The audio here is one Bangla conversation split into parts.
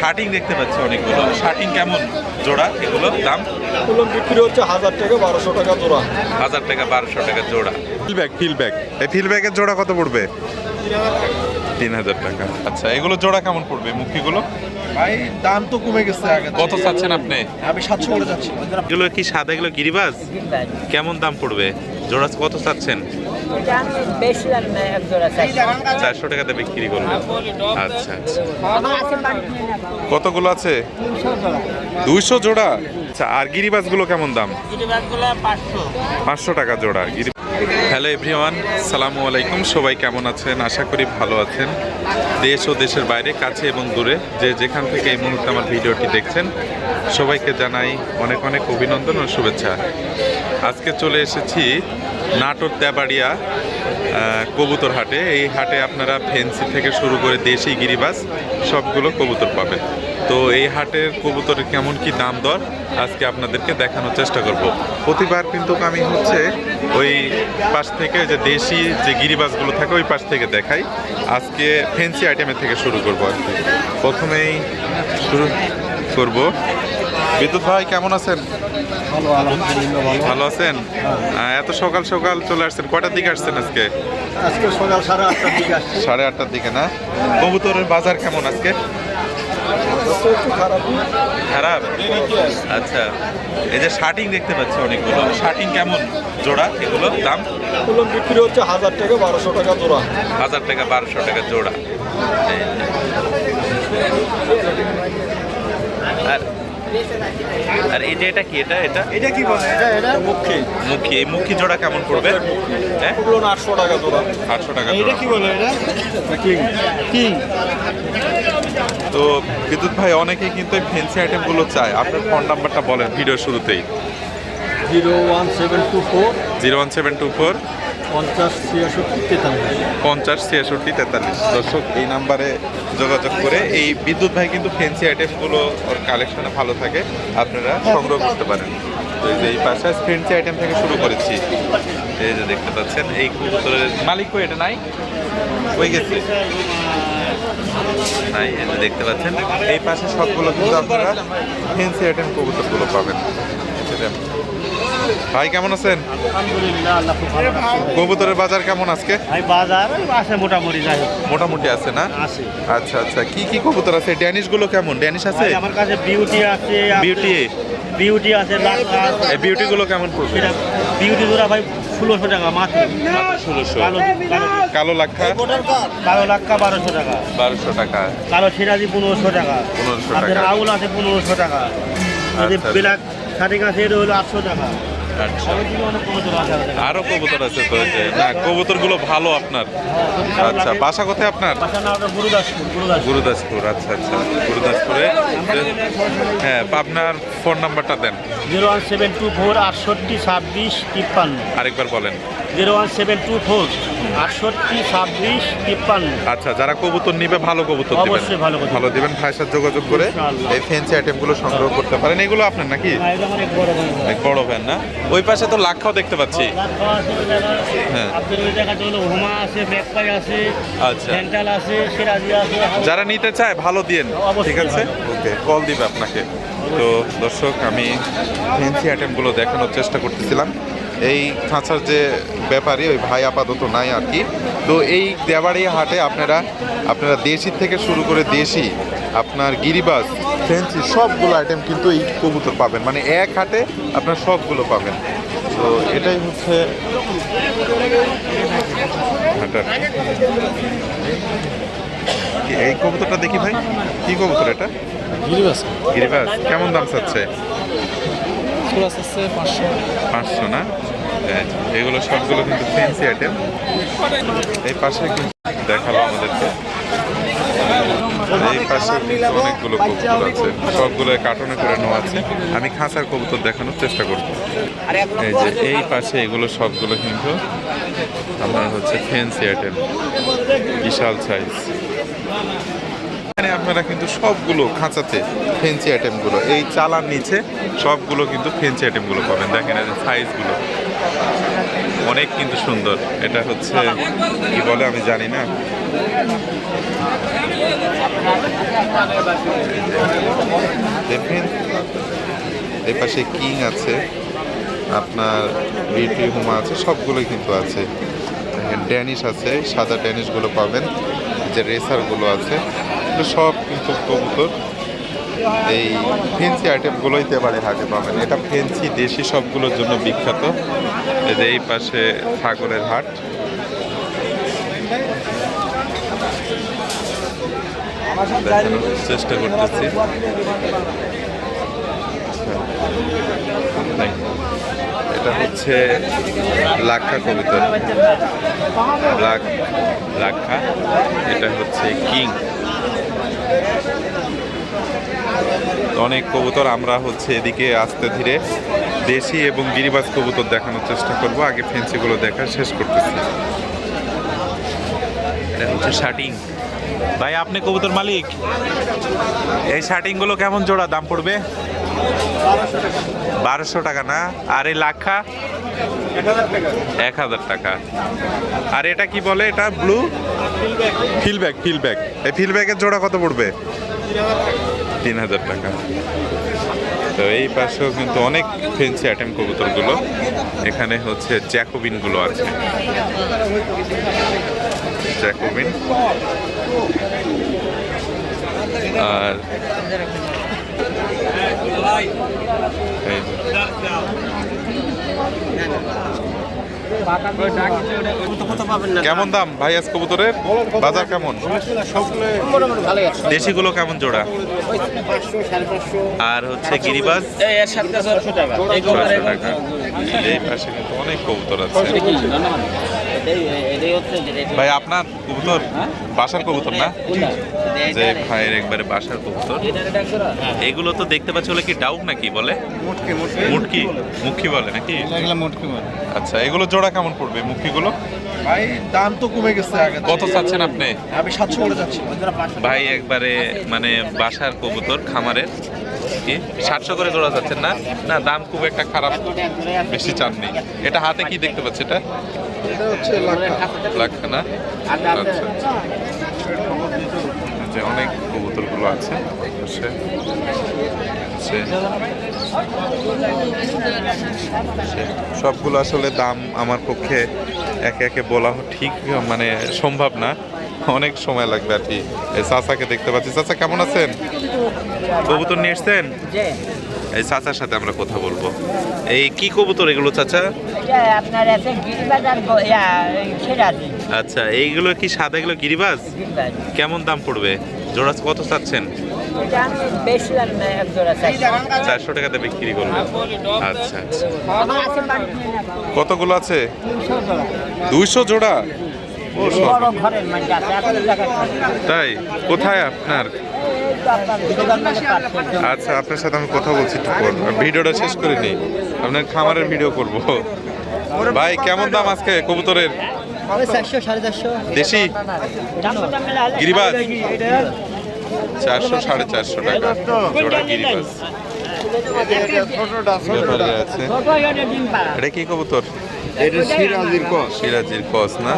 শার্টিং দেখতে পাচ্ছি অনেকগুলো। শার্টিং কেমন জোড়া এগুলো দাম? এগুলো বিক্রি হচ্ছে হাজার টাকা বারোশো টাকা জোড়া। হাজার টাকা বারোশো টাকা জোড়া। ফিলব্যাগ ফিলব্যাগ এই ফিলব্যাগের জোড়া কত পড়বে? তিন হাজার টাকা। আচ্ছা এগুলো জোড়া কেমন পড়বে মুখিগুলো? ভাই দাম তো কমে গেছে আগে কত চাচ্ছেন আপনি? আমি সাতশো করে যাচ্ছি এগুলো কি সাদা এগুলো গিরিবাজ? কেমন দাম পড়বে? জোড়া কত চাচ্ছেন? চারশো টাকাতে বিক্রি করবেন আচ্ছা আচ্ছা। কতগুলো আছে? দুইশো জোড়া? আচ্ছা আর গিরিবাজগুলো কেমন দাম? পাঁচশো টাকা জোড়া, গিরি হ্যালো এভরিওয়ান সালামু আলাইকুম। সবাই কেমন আছেন? আশা করি ভালো আছেন। দেশ ও দেশের বাইরে, কাছে এবং দূরে, যে যেখান থেকে এই মুহূর্তে আমার ভিডিওটি দেখছেন, সবাইকে জানাই অনেক অনেক অভিনন্দন ও শুভেচ্ছা। আজকে চলে এসেছি নাটোর তেবাড়িয়া কবুতর হাটে এই হাটে আপনারা ফেন্সি থেকে শুরু করে দেশি গিরিবাস, সবগুলো কবুতর পাবেন। তো এই হাটের কবুতরের কেমন কি দাম দর, আজকে আপনাদেরকে দেখানোর চেষ্টা করব। প্রতিবার কিন্তু আমি হচ্ছে ওই পাশ থেকে যে দেশি যে গিরিবাসগুলো থাকে, ওই পাশ থেকে দেখাই। আজকে ফেন্সি আইটেমের থেকে শুরু করব আর প্রথমেই শুরু করব। বিদ্যুৎ ভাই কেমন আছেন? ভালো আছেন? আহ, এত সকাল সকাল চলে আসছেন কটার দিকে আসছেন আজকে? আজকে সকাল সাড়ে আটটার দিকে আসছি। সাড়ে আটটার দিকে না? কবুতরের বাজার কেমন আজকে? খারাপ। খারাপ? আচ্ছা। এই যে শার্টিং দেখতে পাচ্ছি অনেকগুলো। শার্টিং কেমন জোড়া এগুলো? দাম? এগুলো বিক্রি হচ্ছে হাজার টাকা বারোশো টাকা জোড়া। হাজার টাকা বারোশো টাকা জোড়া। আর আর এই যে এটা কি? এটা এটা? এটা কি বলে? এটা এটা? মুখে। মুখী। এই মুখী জোড়া কেমন পড়বে? হ্যাঁ? এগুলো আটশো টাকা জোড়া। আটশো টাকা এটা কি বলে এটা? কিং। কিং। তো বিদ্যুৎ ভাই অনেকেই কিন্তু এই ফেন্সি আইটেমগুলো চায়। আপনার ফোন নাম্বারটা বলেন ভিডিও শুরুতেই। Zero one seven two four. Zero one seven two four. পঞ্চাশ, ছিয়াষট্টি, তেতাল্লিশ। পঞ্চাশ, ছিয়াষট্টি, তেতাল্লিশ। দর্শক, এই নাম্বারে যোগাযোগ করে এই বিদ্যুৎ ভাই কিন্তু ফেন্সি আইটেমগুলো ওর কালেকশনে ভালো থাকে, আপনারা সংগ্রহ করতে পারেন। তো এই পাশে ফেন্সি আইটেম থেকে শুরু করেছি। এই যে দেখতে পাচ্ছেন, এই কবুতরের মালিক এটা নাই? হয়ে গেছে? নাই, এই দেখতে পাচ্ছেন। এই পাশে সবগুলো কিন্তু আপনারা ফেন্সি আইটেম কবুতরগুলো পাবেন। ভাই কেমন আছেন? আলহামদুলিল্লাহ আল্লাহ খুব ভালো রাখছে। কবুতরের বাজার কেমন আজকে? ভাই বাজার আছে মোটামুটি যাই মোটামুটি আছে না? আছে। আচ্ছা আচ্ছা। কি কি কবুতর আছে? ড্যানিশগুলো কেমন? ড্যানিশ আছে? আমার কাছে বিউটি আছে বিউটি? বিউটি আছে এই বিউটি গুলো কেমন পড়বে? বিউটি জোড়া ভাই ষোলোশো টাকা মাত্র। ষোলোশো। কালো কালো কালো লাক্ষা বারোশো টাকা। বারোশো টাকা। কালো সিরাজি পনেরোশো টাকা। 1500 টাকা। আউল আছে পনেরোশো টাকা। আচ্ছা। ব্ল্যাক এটা হলো আটশো টাকা। আচ্ছা। আরও কবুতর আছে তো না কবুতরগুলো ভালো আপনার। আচ্ছা বাসা কোথায় আপনার? গুরুদাসপুর আচ্ছা আচ্ছা গুরুদাসপুরে। হ্যাঁ আপনার ফোন নাম্বারটা দেন। Zero one seven two four আটষট্টি ছাব্বিশ তিপ্পান্ন। আরেকবার বলেন। Zero one seven two four আটষট্টি ছাব্বিশ তিপ্পান্ন। আচ্ছা যারা কবুতর নিবে ভালো কবুতর অবশ্যই ভালো ভালো দিবেন ভাইয়ের সাথে যোগাযোগ করে। এই ফেন্সি আইটেমগুলো সংগ্রহ করতে পারেন। এগুলো আপনার নাকি? বড় ভ্যান না? ওই পাশে তো লাক্ষাও দেখতে পাচ্ছি। হ্যাঁ। আছে আচ্ছা। যারা নিতে চায় ভালো দিয়েন ঠিক আছে? ওকে কল দিবে আপনাকে। তো দর্শক আমি ফ্যান্সি আইটেমগুলো দেখানোর চেষ্টা করতেছিলাম। এই খাঁচার যে ব্যাপারী ওই ভাই আপাতত নাই আর কি। তো এই দেবাড়িয়া হাটে আপনারা আপনারা দেশি থেকে শুরু করে দেশি আপনার গিরিবাস ফেন্সি সবগুলো আইটেম কিন্তু এই কবুতর পাবেন। মানে এক হাটে আপনার সবগুলো পাবেন। তো এটাই হচ্ছে এই কবুতরটা দেখি ভাই। কি কবুতর এটা? গিরিবাস। গিরিবাস। কেমন দাম চাচ্ছে? আছে পাঁচশো। পাঁচশো না? হ্যাঁ, এগুলো সবগুলো কিন্তু ফ্যান্সি আইটেম এই পাশে কিন্তু দেখাল আমাদেরকে। এই পাশে অনেকগুলো কবুতর আছে। সবগুলো কার্টনে করে নেওয়া আছে। আমি খাঁচার কবুতর দেখানোর চেষ্টা করব। এই যে এই পাশে এগুলো সবগুলো কিন্তু আপনার হচ্ছে ফেন্সি আইটেম বিশাল সাইজ এখানে আপনারা কিন্তু সবগুলো খাঁচাতে ফেন্সি আইটেমগুলো এই চালার নিচে সবগুলো কিন্তু ফেন্সি আইটেমগুলো পাবেন। দেখেন এই সাইজগুলো অনেক কিন্তু সুন্দর। এটা হচ্ছে, কি বলে আমি জানি না। দেখেন, এই পাশে কিং আছে, আপনার বিউটি হুমা আছে, সবগুলোই কিন্তু আছে। ড্যানিশ আছে, সাদা ড্যানিশগুলো পাবেন যে রেসারগুলো আছে সব কিন্তু কবুতর। এই ফেন্সি আইটেমগুলোই তেবারে হাটে পাবেন। এটা ফেন্সি দেশি সবগুলোর জন্য বিখ্যাত। যে এই পাশে সাগরের হাট। চেষ্টা করতেছি। এটা হচ্ছে লাক্ষা কবিতর। লাক্ষা, এটা হচ্ছে কিং। অনেক কবুতর, আমরা হচ্ছে এদিকে আস্তে ধীরে। দেশি এবং গিরিবাজ কবুতর দেখানোর চেষ্টা করব। আগে ফেন্সিগুলো দেখা শেষ করতেছি। এটা হচ্ছে শার্টিং ভাই আপনি কবুতর মালিক? এই শার্টিংগুলো কেমন জোড়া? দাম পড়বে? বারোশো টাকা না? আর এই লাক্ষা এক হাজার টাকা। আর এটা কি বলে? এটা ব্লু? ফিলব্যাক ফিলব্যাক। এই ফিলব্যাকের জোড়া কত পড়বে? তিন হাজার টাকা। তো এই পাশেও কিন্তু অনেক ফেন্সি আইটেম কবুতরগুলো এখানে হচ্ছে জ্যাকোবিনগুলো আছে জ্যাকোবিন আর এই। কেমন দাম ভাই আজ কবুতরের? বাজার কেমন? দেশি গুলো কেমন জোড়া? আর হচ্ছে গিরিবাজ? এই পাশে কিন্তু অনেক কবুতর আছে। ভাই আপনার কবুতর বাসার কবুতর না? যে ভাইয়ের একবারে বাসার কবুতর। এগুলো তো দেখতে পাচ্ছি হলে কি ডাউক নাকি বলে? মুটকি মুটকি। মুটকি মুখি বলে নাকি? মুটকি বলে। আচ্ছা এগুলো জোড়া কেমন পড়বে মুখিগুলো? ভাই দাম তো কমে গেছে আগে। কত চাচ্ছেন আপনি? আমি সাতশো করে যাচ্ছি। ভাই একবারে মানে বাসার কবুতর খামারের। কি? সাতশো করে জোড়া যাচ্ছেন না? না দাম খুব একটা খারাপ বেশি চাননি এটা হাতে কি দেখতে পাচ্ছি এটা? লাগছে না? আচ্ছা আচ্ছা। যে অনেক কবুতরগুলো। আছে। সবগুলো আসলে দাম আমার পক্ষে একে একে বলা ঠিক মানে সম্ভব না। অনেক সময় লাগবে আর কি। এই চাচাকে দেখতে পাচ্ছি। চাচা কেমন আছেন? কবুতর নিয়ে এসছেন? এই চাচার সাথে আমরা কথা বলব। এই কি কবুতর এগুলো চাচা? আচ্ছা এইগুলো কি সাদা এগুলো গিরিবাজ? কেমন দাম পড়বে? জোড়া কত চাচ্ছেন? চারশো টাকাতে বিক্রি করবেন আচ্ছা আচ্ছা। কতগুলো আছে? দুইশো জোড়া? তাই? কোথায় আপনার? আচ্ছা আপনার সাথে আমি কথা বলছি একটু ভিডিওটা শেষ করে নিই আপনার খামারের ভিডিও করব। ভাই, কেমন দাম আজকে কবুতরের? দেশি? গিরিবাজ? চারশো, সাড়ে চারশো টাকা। গিরিবাজ। এটা কি কবুতর? এটা সিরাজির কস। সিরাজির কস না?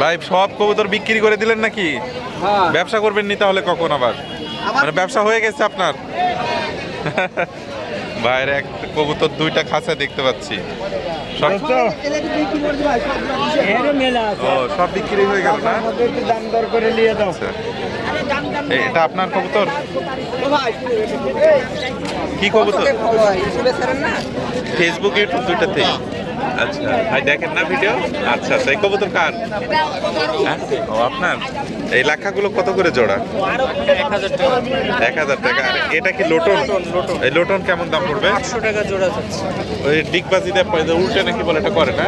ভাই সব কবুতর বিক্রি করে দিলেন নাকি? ব্যবসা করবেন নি তাহলে কখন আবার? মানে ব্যবসা হয়ে গেছে আপনার? ভাইয়ের এক কবুতর দুইটা খাঁচা দেখতে পাচ্ছি। সব ও সব বিক্রি হয়ে গেল না? দাম দর করে নিয়ে দাও আচ্ছা। এটা আপনার কবুতর? কি কবুতর? ফেসবুক ইউটিউব দুইটাতেই। আচ্ছা ভাই দেখেন না ভিডিও আচ্ছা আচ্ছা এই কবুতর কার? হ্যাঁ? ও আপনার? এই লাখাগুলো কত করে জোড়া? এক হাজার টাকা। আর এটা কি লোটন? এই লোটন কেমন দাম পড়বে? আটশো টাকা জোড়া ওই ডিগবাজি দিয়ে পয়সা উল্টে নাকি বলে এটা করে না?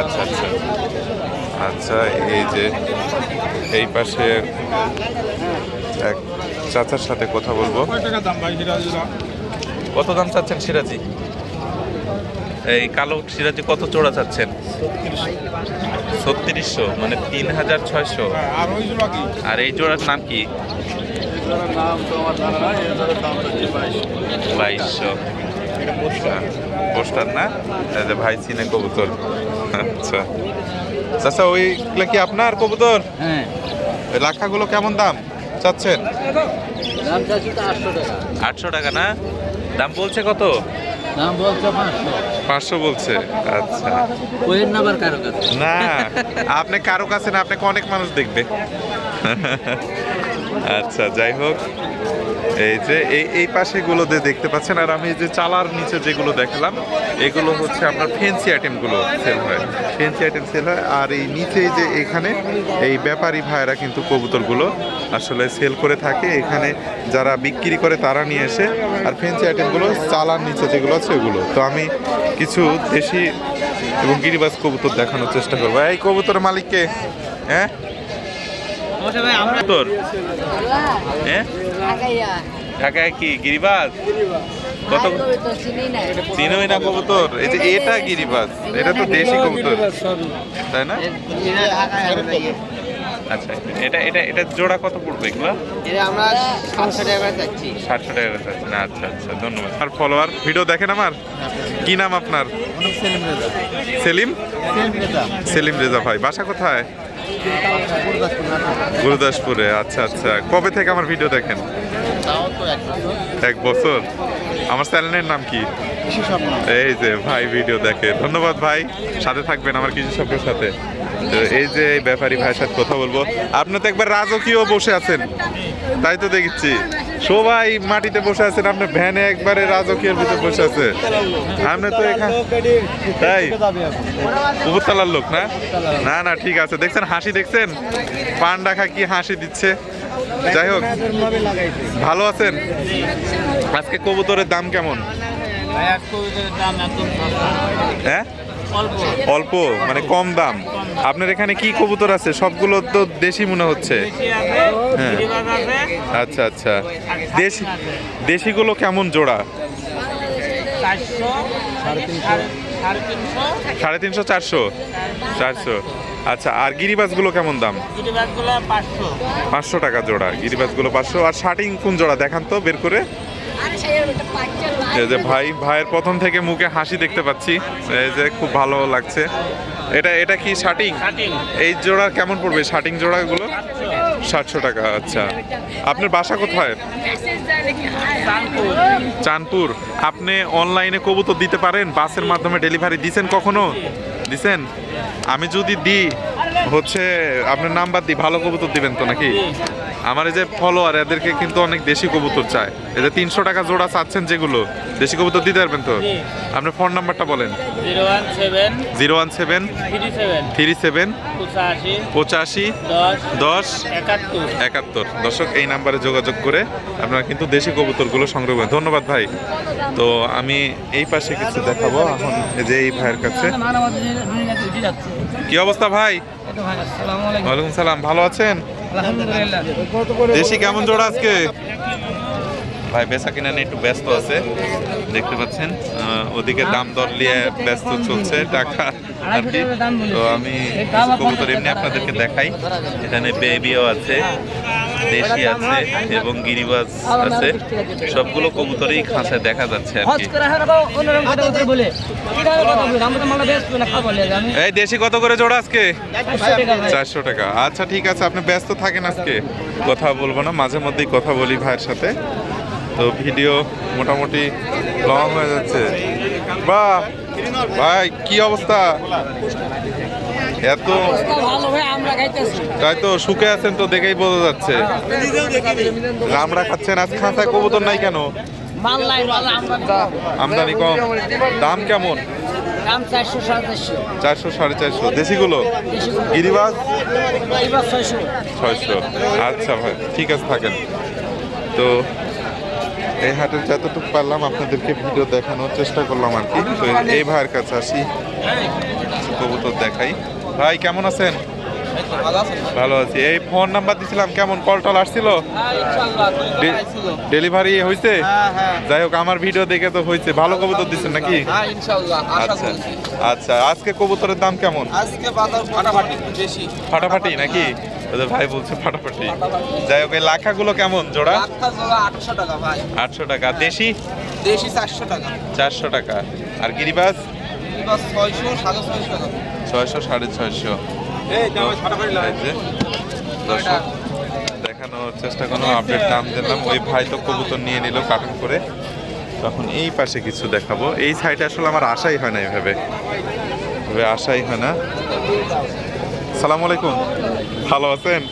আচ্ছা আচ্ছা। আচ্ছা এই যে এই পাশে এক চাচার সাথে কথা বলব। কত দাম চাচ্ছেন সিরাজি? এই কালো সিরাজি কত চোড়া চাচ্ছেন? ছত্রিশশো মানে তিন হাজার ছয়শো। আর এই জোড়ার নাম কি? বাইশশো। পোস্টার না? ভাই চিনে কবুতর। আচ্ছা। চাচা ওইগুলো কি আপনার কবুতর? হ্যাঁ। ওই লাখাগুলো কেমন দাম চাচ্ছেন? আটশো টাকা না? দাম বলছে কত? দাম বলছে পাঁচশো। পাঁচশো বলছে? আচ্ছা। কোয়ের নাম্বার কারও কাছে? না আপনি কারও কাছে না আপনাকে অনেক মানুষ দেখবে। আচ্ছা যাই হোক। এই যে এই এই পাশে গুলোতে দেখতে পাচ্ছেন, আর আমি যে চালার নিচে যেগুলো দেখালাম, এগুলো হচ্ছে আপনার ফেন্সি আইটেমগুলো সেল হয়। ফেন্সি আইটেম সেল হয়, আর এই নিচে যে এখানে এই ব্যাপারী ভাইয়েরা কিন্তু কবুতরগুলো আসলে সেল করে থাকে। এখানে যারা বিক্রি করে তারা নিয়ে এসে, আর ফেন্সি আইটেমগুলো চালার নিচে যেগুলো আছে ওগুলো। তো আমি কিছু দেশি এবং গিরিবাজ কবুতর দেখানোর চেষ্টা করব। এই কবুতরের মালিককে হ্যাঁ? হ্যাঁ ঢাকায় কি গিরিবাজ? কত চিনোই না কবুতর। এই যে এটা গিরিবাজ এটা তো দেশি কবুতর। তাই না? আচ্ছা এটা এটা এটা জোড়া কত পড়বে এগুলো? আমরা সাতশো টাকা চাচ্ছি। সাতশো টাকা করে না আচ্ছা আচ্ছা ধন্যবাদ। আর ফলোয়ার ভিডিও দেখেন আমার? কি নাম আপনার? সেলিম সেলিম রেজা ভাই বাসা কোথায়? গুরুদাসপুরে আচ্ছা আচ্ছা। কবে থেকে আমার ভিডিও দেখেন? এক বছর। আমার চ্যানেলের নাম কি? এই যে ভাই ভিডিও দেখে। ধন্যবাদ ভাই। সাথে থাকবেন আমার কিছু সবের সাথে। তো এই যে এই ব্যাপারী ভাইয়ের সাথে কথা বলব। আপনি তো একবার রাজকীয় বসে আছেন। তাই তো দেখছি। সবাই মাটিতে বসে আছেন আপনি ভ্যানে একবারে রাজকীয় ভিতরে বসে আছে। আপনি তো এখানে তাই? উপরতলার লোক না? না না ঠিক আছে। দেখছেন হাসি দেখছেন? পান ডাকা কি হাসি দিচ্ছে। যাই হোক ভালো আছেন? আজকে কবুতরের দাম কেমন? হ্যাঁ? অল্প। মানে কম দাম। আপনার এখানে কি কবুতর আছে? সবগুলো তো দেশি মনে হচ্ছে। হ্যাঁ। আচ্ছা আচ্ছা। দেশি দেশিগুলো কেমন জোড়া? সাড়ে তিনশো চারশো? চারশো। আচ্ছা আর গিরিবাসগুলো কেমন দাম? পাঁচশো টাকা জোড়া গিরিবাজগুলো পাঁচশো। আর শার্টিং কোন জোড়া? দেখান তো বের করে। এই যে ভাই ভাইয়ের প্রথম থেকে মুখে হাসি দেখতে পাচ্ছি। এই যে খুব ভালো লাগছে। এটা এটা কি শার্টিং? এই জোড়া কেমন পড়বে? শার্টিং জোড়াগুলো? সাতশো টাকা আচ্ছা। আপনার বাসা কোথায়? চাঁদপুর। আপনি অনলাইনে কবুতর দিতে পারেন? বাসের মাধ্যমে ডেলিভারি দিছেন কখনো? দিছেন? আমি যদি দিই হচ্ছে আপনার নাম্বার দিই ভালো কবুতর দিবেন তো নাকি? আমার এই যে ফলোয়ার এদেরকে কিন্তু অনেক দেশি কবুতর চায়। এই যে তিনশো টাকা জোড়া চাচ্ছেন যেগুলো দেশি কবুতর দিতে পারবেন তো? আপনার ফোন নাম্বারটা বলেন। Zero one seven three seven পঁচাশি দশ একাত্তর। দর্শক এই নাম্বারে যোগাযোগ করে আপনারা কিন্তু দেশি কবুতরগুলো সংগ্রহ করেন। ধন্যবাদ ভাই। তো আমি এই পাশে কিছু দেখাবো। এখন এই যে এই ভাইয়ের কাছে। কি অবস্থা ভাই? ওয়ালাইকুম সালাম ভালো আছেন? দেশি কেমন জোড়া আজকে? ভাই বেচা কিনা নিয়ে একটু ব্যস্ত আছে দেখতে পাচ্ছেন। ওদিকে দাম? দর নিয়ে ব্যস্ত চলছে টাকা আর কি। তো আমি কবুতর এমনি আপনাদেরকে দেখাই। এখানে বেবিও আছে। দেশি আছে এবং গিরিবাজ আছে। সবগুলো কবুতরই খাঁচায় দেখা যাচ্ছে আর কি। এই দেশি কত করে জোড়া আজকে? চারশো টাকা আচ্ছা ঠিক আছে আপনি ব্যস্ত থাকেন আজকে। কথা বলব না মাঝে মধ্যেই কথা বলি ভাইয়ের সাথে। তো ভিডিও মোটামুটি লং হয়ে যাচ্ছে। বাহ! ভাই কি অবস্থা? এত তাই তো শুকে আছেন তো দেখেই বোঝা যাচ্ছে। আমরা খাচ্ছেন আজ খাঁচায় কবুতর নাই কেন? আমদানি। কম। দাম কেমন? চারশো সাড়ে চারশো। চারশো সাড়ে চারশো। দেশিগুলো? এবার ছয়শো। আচ্ছা ভাই ঠিক আছে থাকেন। তো এই হাটের যতটুকু পারলাম আপনাদেরকে ভিডিও দেখানোর চেষ্টা করলাম আর কি। তো এই ভাইয়ের কাছে আসি। কবুতর দেখাই। ভাই কেমন আছেন? ভালো আছি। এই ফোন নাম্বার দিছিলাম কেমন কল টল আসছিল? ডেলিভারি হয়েছে যাই হোক আমার ভিডিও দেখে তো হয়েছে ভালো কবুতর দিচ্ছেন নাকি? হ্যাঁ আচ্ছা। আচ্ছা আজকে কবুতরের দাম কেমন? আজকে বাজার ফাটাফাটি বেশি। ফাটাফাটি নাকি? ওদের ভাই বলছে ফাটাফাটি। যাই হোক এই লাখাগুলো কেমন জোড়া? আটশো টাকা ভাই। আটশো টাকা। দেশি? দেশি চারশো টাকা। চারশো টাকা। আর গিরিবাস এবার ছয়শো সাড়ে ছয়শো টাকা। ছয়শো সাড়ে ছয়শো। দর্শক দেখানোর চেষ্টা করলাম আপডেট দাম দিলাম। ওই ভাই তো কবুতর নিয়ে নিল কার্টুন করে। তখন এই পাশে কিছু দেখাবো। এই সাইডে আসলে আমার আশাই হয় না এভাবে। এভাবে আশাই হয় না। সালাম আলাইকুম। ভালো আছেন?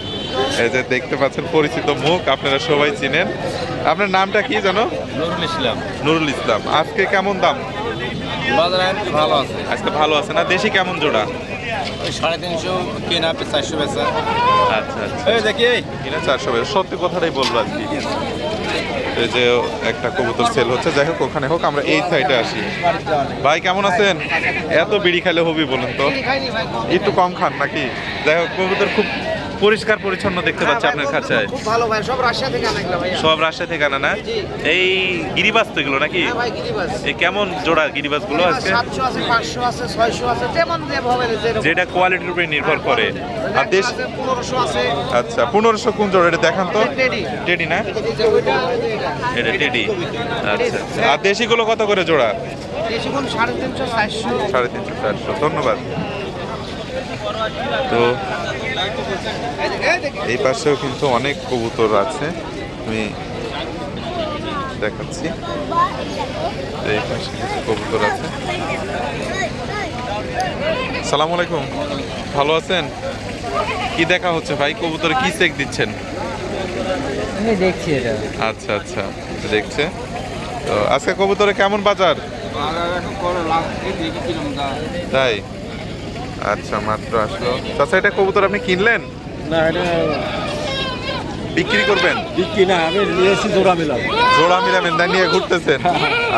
এই যে দেখতে পাচ্ছেন পরিচিত মুখ আপনারা সবাই চিনেন। আপনার নামটা কি জানো? নুরুল ইসলাম। নুরুল ইসলাম। আজকে কেমন দাম? বাজার ভালো আছে। আজকে ভালো আছে না? দেশি কেমন জোড়া? সাড়ে তিনশো কেনা চারশো বেচা। আচ্ছা আচ্ছা। এই দেখি কিনা চারশো বেশ সত্যি কথাটাই বলব আর কি। এই যে একটা কবুতর সেল হচ্ছে যাই হোক ওখানে হোক আমরা এই সাইডে আসি। ভাই কেমন আছেন? এত বিড়ি খাইলে হবি বলুন তো। একটু কম খান নাকি? যাই হোক কবুতর খুব পরিষ্কার পরিচ্ছন্ন দেখতে পাচ্ছি আপনার কাছে খুব ভালো ভাই সব রাশিয়া থেকে আনা ভাই সব রাজশাহী থেকে আনা না? এই গিরিবাস তো এগুলো নাকি? হ্যাঁ ভাই গিরিবাস। এই কেমন জোড়া গিরিবাসগুলো আজকে? সাতশো আছে পাঁচশো আছে ছয়শো আছে যেমন যেভাবে যেটা কোয়ালিটির উপরে নির্ভর করে। আর দেশ আছে পনেরোশো আছে। আচ্ছা পনেরোশো কোন জোড়া? এটা দেখান তো। টেডি। টেডি না? এটা। টেডি। আচ্ছা আর দেশিগুলো কত করে জোড়া? দেশি তিনশো চারশো। সাড়ে তিনশো চারশো। ধন্যবাদ। তো এই পাশেও কিন্তু অনেক কবুতর আছে। আমি দেখাচ্ছি। এই পাশে কিছু কবুতর আছে। সালাম আলাইকুম। ভালো আছেন? কি দেখা হচ্ছে ভাই? কবুতর কি চেক দিচ্ছেন? আমি দেখছি এটা। আচ্ছা আচ্ছা। দেখছে। তো আজকে কবুতরে কেমন বাজার? তাই? আচ্ছা মাত্র আসলো। চাচা এটা কবুতর আপনি কিনলেন? না এটা বিক্রি করবেন? বিক্রি না আমি নিয়েছি জোড়া মিলাম জোড়া মিলামেন তা নিয়ে ঘুরতেছেন?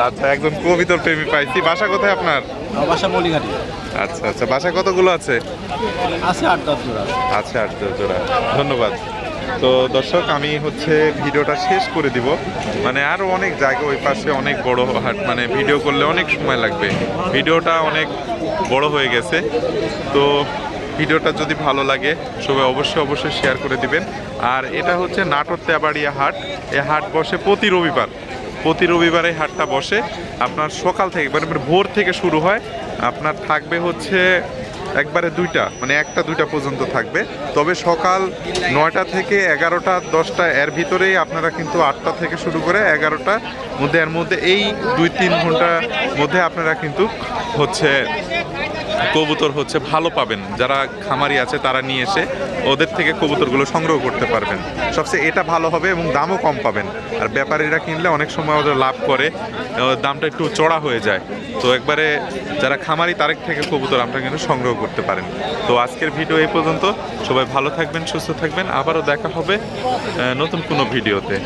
আচ্ছা একজন কবিতর প্রেমী পাইছি। বাসা কোথায় আপনার? বাসা মলিঘাটি আচ্ছা আচ্ছা বাসা কতগুলো আছে? আছে আট দশ জোড়া। আচ্ছা আচ্ছা জোড়া। ধন্যবাদ। তো দর্শক, আমি হচ্ছে ভিডিওটা শেষ করে দিব। মানে আরও অনেক জায়গা ওই পাশে অনেক বড় হাট মানে ভিডিও করলে অনেক সময় লাগবে। ভিডিওটা অনেক বড় হয়ে গেছে। তো ভিডিওটা যদি ভালো লাগে, সবাই অবশ্যই অবশ্যই শেয়ার করে দিবেন। আর এটা হচ্ছে নাটোর তেবাড়িয়া হাট। এই হাট বসে প্রতি রবিবার। প্রতি রবিবারে হাটটা বসে। আপনার সকাল থেকে মানে ভোর থেকে শুরু হয়। আপনার থাকবে হচ্ছে একবারে দুইটা মানে একটা দুইটা পর্যন্ত থাকবে। তবে সকাল নয়টা থেকে এগারোটা, দশটা, এর ভিতরেই আপনারা কিন্তু আটটা থেকে শুরু করে এগারোটা মধ্যে, এর মধ্যে এই দুই তিন ঘণ্টার মধ্যে আপনারা কিন্তু হচ্ছে কবুতর হচ্ছে ভালো পাবেন। যারা খামারি আছে, তারা নিয়ে এসে ওদের থেকে কবুতরগুলো সংগ্রহ করতে পারবেন। সবচেয়ে এটা ভালো হবে এবং দামও কম পাবেন। আর ব্যাপারীরা কিনলে অনেক সময় ওদের লাভ করে দামটা একটু চড়া হয়ে যায়। তো একবারে যারা খামারি তারেক থেকে কবুতর আপনারা কিন্তু সংগ্রহ করতে পারেন। তো আজকের ভিডিও এই পর্যন্ত। সবাই ভালো থাকবেন, সুস্থ থাকবেন। আবারও দেখা হবে নতুন কোনো ভিডিওতে।